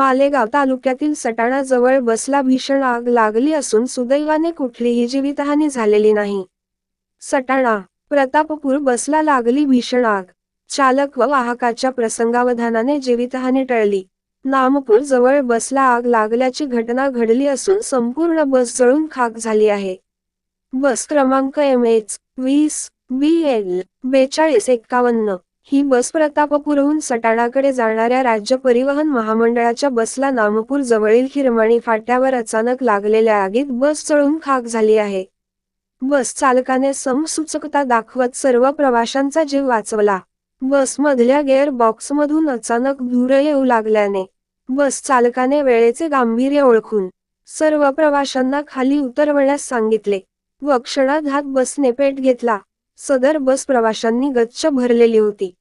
मालेगाव तालुक्यातील सटाणा जवळ बसला भीषण आग लागली असून सुदैवाने कुठलीही जीवितहानी झालेली नाही. सटाणा प्रतापपूर बसला लागली भीषण आग. चालक व वाहकाच्या प्रसंगावधानाने जीवितहानी टळली. नामपूर जवळ बसला आग लागल्याची घटना घडली असून संपूर्ण बस जळून खाक झाली आहे. बस क्रमांक एम एच वीस बी एल बेचाळीस एक्कावन्न ही बस प्रतापपूरहून सटाणाकडे जाणाऱ्या राज्य परिवहन महामंडळाच्या बसला नामपूर जवळील हिरमणी फाट्यावर अचानक लागलेल्या आगीत बस चळून खाक झाली आहे. बस चालकाने समसूचकता दाखवत सर्व प्रवाशांचा जीव वाचवला. बसमधल्या गेअर बॉक्समधून अचानक धूर येऊ लागल्याने बस चालकाने वेळेचे गांभीर्य ओळखून सर्व प्रवाशांना खाली उतरवण्यास सांगितले व क्षणात हात बसने पेट घेतला. सदर बस प्रवाशांनी गच्च भरलेली होती.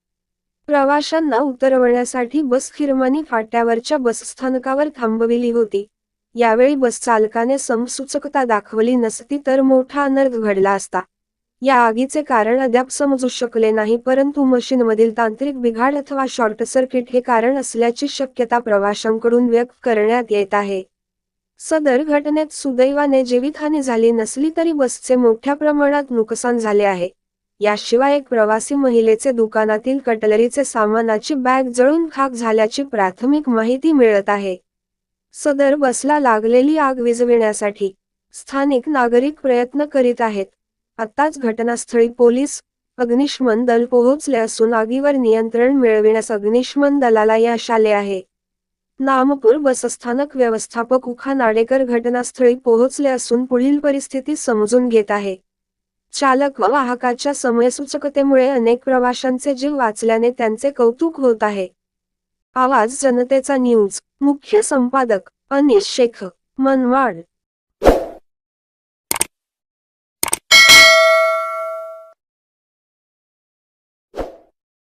प्रवाशांना उतरवण्यासाठी बस खिरमानी फाट्यावरच्या बसस्थानकावर थांबविली होती. यावेळी बस चालकाने समसूचकता दाखवली नसती तर मोठा अनर्थ घडला असता. या आगीचे कारण अद्याप समजू शकले नाही परंतु मशीनमधील तांत्रिक बिघाड अथवा शॉर्ट सर्किट हे कारण असल्याची शक्यता प्रवाशांकडून व्यक्त करण्यात येत आहे. सदर घटनेत सुदैवाने जीवितहानी झाली नसली तरी बसचे मोठ्या प्रमाणात नुकसान झाले आहे. याशिवाय एक प्रवासी महिलेचे दुकानातील कटलरीचे सामानाची बॅग जळून खाक झाल्याची प्राथमिक माहिती मिळत आहे. सदर बसला लागलेली आग विझविण्यासाठी स्थानिक नागरिक प्रयत्न करीत आहेत. आताच घटनास्थळी पोलीस अग्निशमन दल पोहोचले असून आगीवर नियंत्रण मिळविण्यास अग्निशमन दलाला यश आले आहे. नामपूर बसस्थानक व्यवस्थापक उखा नाडेकर घटनास्थळी पोहोचले असून पुढील परिस्थिती समजून घेत आहे. चालक व वाहकाच्या समयसूचकतेमुळे अनेक प्रवाशांचे जीव वाचल्याने त्यांचे कौतुक होत आहे. आवाज जनतेचा न्यूज. मुख्य संपादक अनिश शेख मनवाड